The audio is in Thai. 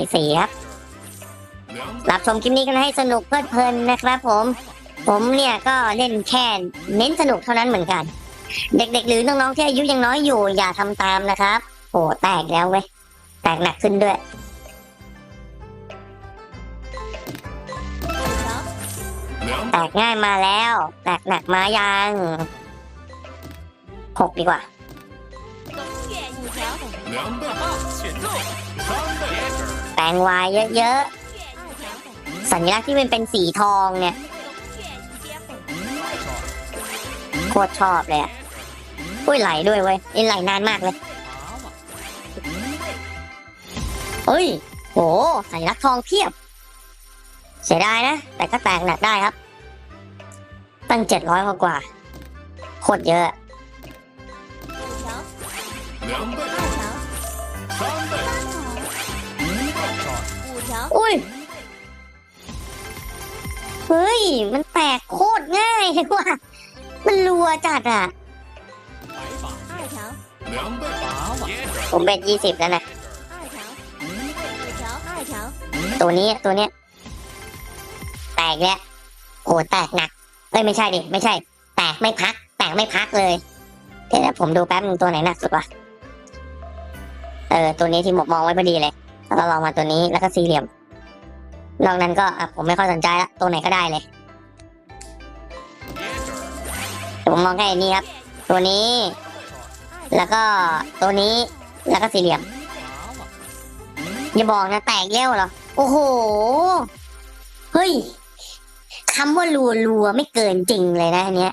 ส่สีครับรับชมคลิปนี้กันให้สนุกเพลิดเพลินนะครับ ผม ผมเนี่ยก็เล่นแค่เน้นสนุกเท่านั้นเหมือนกัน เด็กๆ หรือน้องๆที่อายุยังน้อยอยู่อย่าทำตามนะครับโอ้แตกแล้วเว้ยแตกหนักขึ้นด้วยแตกง่ายมาแล้ว แตกหนักมายังหกดีกว่า งวายเยอะๆ สัญลักษณ์ที่มันเป็นสีทองเนี่ย โคตรชอบเลยอะอุ้ยไหลด้วยเว้ยนี่ไหลนานมากเลยเฮ้ยโหสัญลักษณ์ทองเพียบ เสียดายนะ แต่ก็แตกหนักได้ครับ ตั้งเจ็ดร้อยกว่า โคตรเยอะ ออุ้ย เฮ้ย มันแตกโคตรง่ายเลยว่ะ มันรัวจัดอะ ผมเบ็ดยี่สิบแล้วนะ ตัวนี้ตัวเนี้ย แตกแล้วโหแตกหนัก เอ้ยไม่ใช่ดิ ไม่ใช่ แตกไม่พัก แตกไม่พักเลยเดี๋ยวผมดูแป๊บนึงตัวไหนหนักสุดวะ เออ ตัวนี้ที่หมกมองไว้พอดีเลย แล้วก็ลองมาตัวนี้แล้วก็สี่เหลี่ยมนอกนั้นก็ผมไม่ค่อยสนใจละตัวไหนก็ได้เลยผมมองแค่นี้ครับ ตัวนี้ แล้วก็ตัวนี้แล้วก็สี่เหลี่ยมอย่าบอกนะแตกเร็วเหรอ โอ้โห เฮ้ยคำว่ารัวรัวไม่เกินจริงเลยนะอันเนี้ย